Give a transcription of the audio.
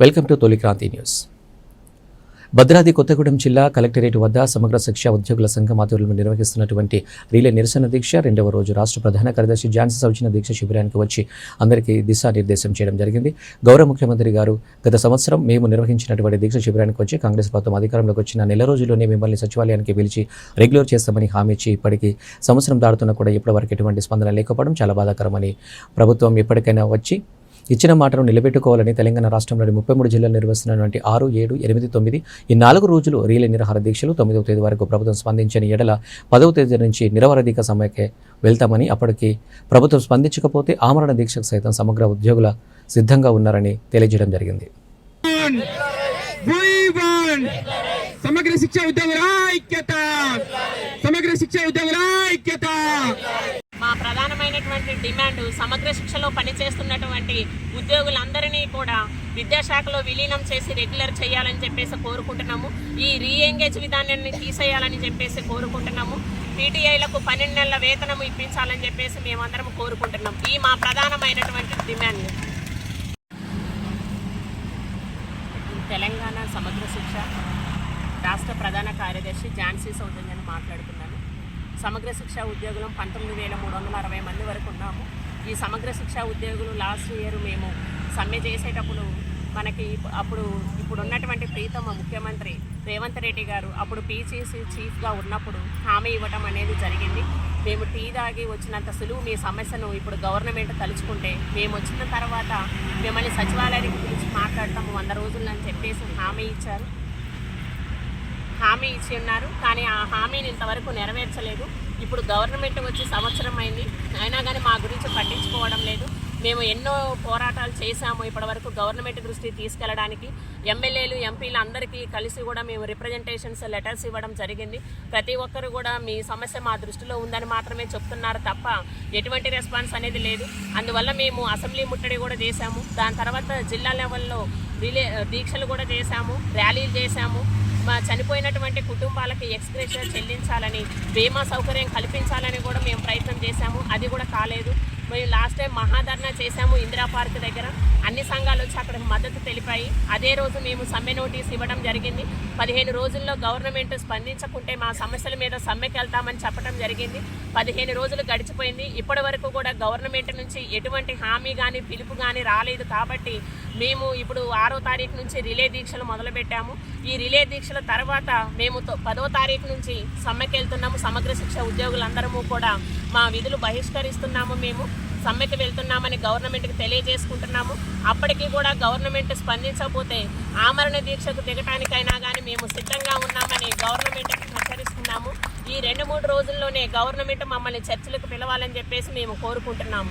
Welcome to తొలి Kranti news. Bhadradri Kothagudem జిల్లా collectorate వద్ద సమగ్ర శిక్ష ఉద్యోగుల సంఘం ఆధ్వర్యంలో నిర్వహిస్తున్నటువంటి రీలే నిరసన దీక్ష రెండవ రోజు రాష్ట్ర ప్రధాన కార్యదర్శి ఝాన్సీ సౌజన్య దీక్ష శిబిరానికి వచ్చి అందరికీ దిశానిర్దేశం చేయడం జరిగింది. గౌరవ ముఖ్యమంత్రి గారు గత సంవత్సరం మేము నిర్వహించినటువంటి దీక్ష శిబిరానికి వచ్చి కాంగ్రెస్ ప్రభుత్వం అధికారంలోకి వచ్చిన నెల రోజుల్లోనే మిమ్మల్ని సచివాలయానికి పిలిచి రెగ్యులర్ చేస్తామని హామీ ఇచ్చి ఇప్పటికీ సంవత్సరం దాడుతున్నా కూడా ఇప్పటివరకు ఎటువంటి స్పందన లేకపోవడం చాలా బాధాకరమని ప్రభుత్వం ఎప్పటికైనా వచ్చి ఇచ్చిన మాటను నిలబెట్టుకోవాలని తెలంగాణ రాష్ట్రంలోని ముప్పై మూడు జిల్లాలు నిర్వహిస్తున్నటువంటి ఆరు ఏడు ఎనిమిది తొమ్మిది ఈ నాలుగు రోజులు రీలే నిరాహార దీక్షలు తొమ్మిదవ తేదీ వరకు ప్రభుత్వం స్పందించని ఎడల పదవ తేదీ నుంచి నిరవరధిక సమ్మెకే వెళ్తామని అప్పటికి ప్రభుత్వం స్పందించకపోతే ఆమరణ దీక్షకు సైతం సమగ్ర ఉద్యోగుల సిద్ధంగా ఉన్నారని తెలియజేయడం జరిగింది. సమగ్ర శిక్ష ఉద్యోగుల ఐక్యత! సమగ్ర శిక్ష ఉద్యోగుల ఐక్యత! మా ప్రధానమైనటువంటి డిమాండ్ సమగ్ర శిక్షలో పనిచేస్తున్నటువంటి ఉద్యోగులందరినీ కూడా విద్యాశాఖలో విలీనం చేసి రెగ్యులర్ చేయాలని చెప్పేసి కోరుకుంటున్నాము. ఈ రీఎంగేజ్ విధానాన్ని తీసేయాలని చెప్పేసి కోరుకుంటున్నాము. పీటీఐలకు పన్నెండు నెలల వేతనం ఇప్పించాలని చెప్పేసి మేమందరం కోరుకుంటున్నాం. ఈ మా ప్రధానమైనటువంటి డిమాండ్. తెలంగాణ సమగ్ర శిక్ష రాష్ట్ర ప్రధాన కార్యదర్శి ఝాన్సీ సౌజన్యని మాట్లాడుతున్నాను సమగ్ర శిక్ష ఉద్యోగులం పంతొమ్మిది వేల మూడు వందల అరవై మంది వరకు ఉన్నాము. ఈ సమగ్ర శిక్ష ఉద్యోగులు లాస్ట్ ఇయర్ మేము సమ్మె చేసేటప్పుడు మనకి అప్పుడు ఇప్పుడు ఉన్నటువంటి ప్రీతమ ముఖ్యమంత్రి రేవంత్ రెడ్డి గారు అప్పుడు పీసీసీ చీఫ్గా ఉన్నప్పుడు హామీ ఇవ్వటం అనేది జరిగింది. మేము టీ తాగి వచ్చినంత సులువు మీ సమస్యను ఇప్పుడు గవర్నమెంట్ తలుచుకుంటే మేము వచ్చిన తర్వాత మిమ్మల్ని సచివాలయానికి పిలిచి మాట్లాడతాము వంద రోజులు అని చెప్పేసి హామీ ఇచ్చారు. హామీ ఇచ్చి ఉన్నారు. కానీ ఆ హామీని ఇంతవరకు నెరవేర్చలేదు. ఇప్పుడు గవర్నమెంట్ వచ్చి సంవత్సరం అయింది. అయినా కానీ మా గురించి పట్టించుకోవడం లేదు. మేము ఎన్నో పోరాటాలు చేశాము ఇప్పటివరకు గవర్నమెంట్ దృష్టి తీసుకెళ్ళడానికి ఎమ్మెల్యేలు ఎంపీలు అందరికీ కలిసి కూడా మేము రిప్రజెంటేషన్స్ లెటర్స్ ఇవ్వడం జరిగింది. ప్రతి ఒక్కరు కూడా మీ సమస్య మా దృష్టిలో ఉందని మాత్రమే చెప్తున్నారు తప్ప ఎటువంటి రెస్పాన్స్ అనేది లేదు. అందువల్ల మేము అసెంబ్లీ ముట్టడి కూడా చేశాము. దాని తర్వాత జిల్లా లెవెల్లో రిలే దీక్షలు కూడా చేశాము. ర్యాలీలు చేశాము. మా చనిపోయినటువంటి కుటుంబాలకి ఎక్స్గ్రేషన్ చెల్లించాలని బీమా సౌకర్యం కల్పించాలని కూడా మేము ప్రయత్నం చేశాము. అది కూడా కాలేదు. మేము లాస్ట్ టైం మహాధర్నా చేశాము ఇందిరా పార్క్ దగ్గర. అన్ని సంఘాలు వచ్చి అక్కడికి మద్దతు తెలిపాయి. అదే రోజు మేము సమ్మె నోటీస్ ఇవ్వడం జరిగింది. పదిహేను రోజుల్లో గవర్నమెంట్ స్పందించకుంటే మా సమస్యల మీద సమ్మెకి వెళ్తామని చెప్పడం జరిగింది. పదిహేను రోజులు గడిచిపోయింది. ఇప్పటి వరకు కూడా గవర్నమెంట్ నుంచి ఎటువంటి హామీ కానీ పిలుపు కానీ రాలేదు కాబట్టి మేము ఇప్పుడు ఆరో తారీఖు నుంచి రిలే దీక్షలు మొదలుపెట్టాము. ఈ రిలే దీక్షల తర్వాత మేము పదో తారీఖు నుంచి సమ్మెకి వెళ్తున్నాము. సమగ్ర శిక్ష ఉద్యోగులందరము కూడా మా విధులు బహిష్కరిస్తున్నాము మేము సమ్మెకి వెళ్తున్నామని గవర్నమెంట్కి తెలియజేసుకుంటున్నాము. అప్పటికి కూడా గవర్నమెంట్ స్పందించకపోతే ఆమరణ దీక్షకు దిగటానికైనా కానీ మేము సిద్ధంగా ఉన్నామని గవర్నమెంట్కి హెచ్చరిస్తున్నాము. ఈ రెండు మూడు రోజుల్లోనే గవర్నమెంట్ మమ్మల్ని చర్చలకు పిలవాలని చెప్పేసి మేము కోరుకుంటున్నాము.